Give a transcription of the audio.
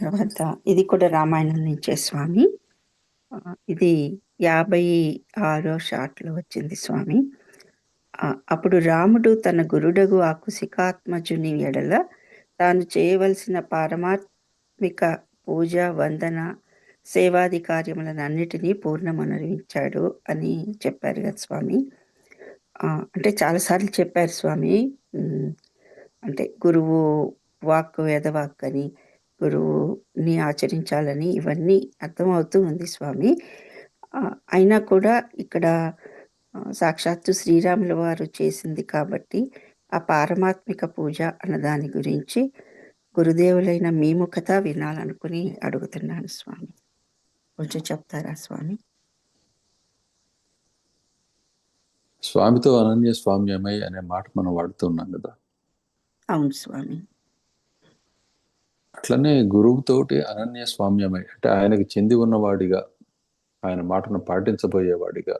తర్వాత ఇది కూడా రామాయణం నుంచే స్వామి. ఇది యాభై ఆరో షాట్లో వచ్చింది స్వామి. అప్పుడు రాముడు తన గురుడగు ఆ కుశికాత్మజుని ఎడల తాను చేయవలసిన పారమాత్మిక పూజ వందన సేవాది కార్యములనన్నిటినీ పూర్ణమనరించాడు అని చెప్పారు కదా స్వామి. అంటే చాలాసార్లు చెప్పారు స్వామి. అంటే గురువు వాక్ వేదవాక్ అని గురువుని ఆచరించాలని ఇవన్నీ అర్థమవుతూ ఉంది స్వామి. అయినా కూడా ఇక్కడ సాక్షాత్తు శ్రీరాముల వారు చేసింది కాబట్టి ఆ పారమాత్మిక పూజ అన్న దాని గురించి గురుదేవులైన మీ ముఖత వినాలనుకుని అడుగుతున్నాను స్వామి. కొంచెం చెప్తారా స్వామి? స్వామితో అనన్య స్వామ్యమై అనే మాట మనం వాడుతున్నాం కదా. అవును స్వామి. అట్లనే గురువుతోటి అనన్య స్వామ్యమై అంటే ఆయనకు చెంది ఉన్నవాడిగా ఆయన మాటను పాటించబోయేవాడిగా